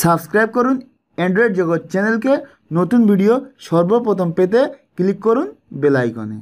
Subscribe করুন Android জগৎ চ্যানেলকে। নতুন ভিডিও সর্বপ্রথম পেতে ক্লিক করুন বেল আইকনে।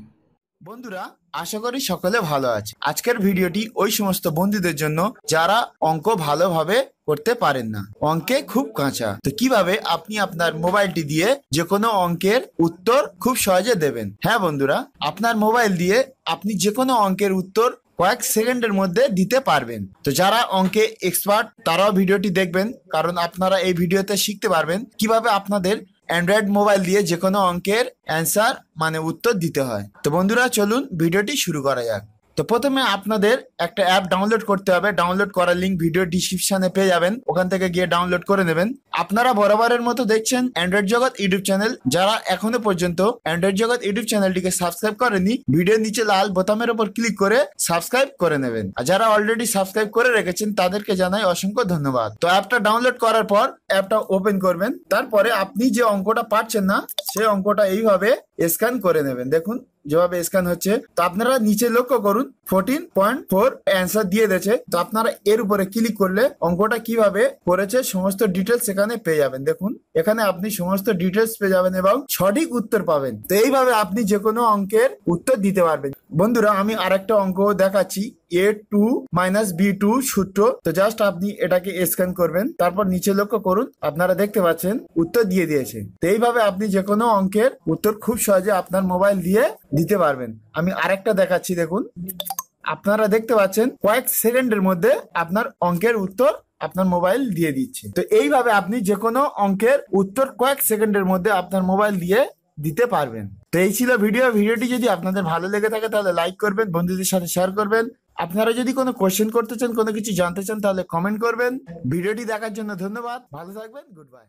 বন্ধুরা, আশা করি সকলে ভালো আছে। আজকের ভিডিওটি ওই সমস্ত বন্ধুদের জন্য যারা অঙ্ক ভালোভাবে করতে পারেন না। অঙ্কে খুব কাঁচা। তো কীভাবে আপনি আপনার মোবাইলটি দিয়ে যে কোনো অঙ্কের উত্তর খুব সহজে দেবেন? হ্যাঁ বন্ধুরা, আপনার মোবাইল দিয়ে আপনি যে কোনো অঙ্কের উত্তর কয়েক সেকেন্ডের মধ্যে দিতে পারবেন। তো যারা অঙ্কে এক্সপার্ট তারাও ভিডিওটি দেখবেন, কারণ আপনারা এই ভিডিওতে শিখতে পারবেন কীভাবে আপনাদের অ্যান্ড্রয়েড মোবাইল দিয়ে যে কোনো অঙ্কের অ্যান্সার মানে উত্তর দিতে হয়। তো বন্ধুরা, চলুন ভিডিওটি শুরু করা যাক। তো প্রথমে আপনাদের একটা অ্যাপ ডাউনলোড করতে হবে। ডাউনলোড করার লিঙ্ক ভিডিও ডিসক্রিপশনে পেয়ে যাবেন। ওখান থেকে গিয়ে ডাউনলোড করে নেবেন। আপনারা বরাবরের মতো দেখছেন অ্যান্ড্রয়েড জগৎ ইউটিউব চ্যানেল যারা এখনও পর্যন্ত অ্যান্ড্রয়েড জগৎ ইউটিউব চ্যানেলটিকে সাবস্ক্রাইব করেনি ভিডিওর নিচে লাল বোতামের উপর ক্লিক করে সাবস্ক্রাইব করে নেবেন। আর যারা অলরেডি সাবস্ক্রাইব করে রেখেছেন, তাদেরকে জানাই অসংখ্য ধন্যবাদ। তো অ্যাপটা ডাউনলোড করার পর অ্যাপটা ওপেন করবেন। তারপরে আপনি যে অঙ্কটা পারছেন না, সেই অঙ্কটা এইভাবে স্ক্যান করে নেবেন। দেখুন, যেভাবে স্ক্যান হচ্ছে। তো আপনারা নিচে লক্ষ্য করুন ফোরটিন পয়েন্ট ফোর অ্যান্সার দিয়ে দিয়েছে। তো আপনারা এর উপরে ক্লিক করলে অঙ্কটা কীভাবে করেছে সমস্ত ডিটেলস এখানে পেয়ে যাবেন। দেখুন, এখানে আপনি সমস্ত ডিটেলস পেয়ে যাবেন এবং সঠিক উত্তর পাবেন। তো এইভাবে আপনি যে কোনো অঙ্কের উত্তর দিতে পারবেন। বন্ধুরা, আমি আরেকটা অঙ্ক দেখাচ্ছি। A two minus B two সূত্র। তো জাস্ট আপনি এটাকে স্ক্যান করবেন। তারপর নিচে লক্ষ্য করুন, আপনারা দেখতে পাচ্ছেন, উত্তর দিয়ে দিয়েছে। তো এইভাবে আপনি যে কোনো অঙ্কের উত্তর খুব সহজে আপনার মোবাইল দিয়ে দিতে পারবেন। আমি আরেকটা দেখাচ্ছি, দেখুন। আপনারা দেখতে পাচ্ছেন, কয়েক সেকেন্ডের মধ্যে আপনার অঙ্কের উত্তর আপনার মোবাইল দিয়ে দিচ্ছে। তো এইভাবে আপনি যে কোনো অঙ্কের উত্তর কয়েক সেকেন্ডের মধ্যে আপনার মোবাইল দিয়ে দিতে পারবেন। তো এই ছিল ভিডিও। ভিডিওটি যদি আপনাদের ভালো লেগে থাকে, তাহলে লাইক করবেন, বন্ধুদের সাথে শেয়ার করবেন। আপনারা যদি কোনো কোশ্চেন করতে চান, কোনো কিছু জানতে চান, তাহলে কমেন্ট করবেন। ভিডিওটি দেখার জন্য ধন্যবাদ। ভালো থাকবেন, গুড বাই।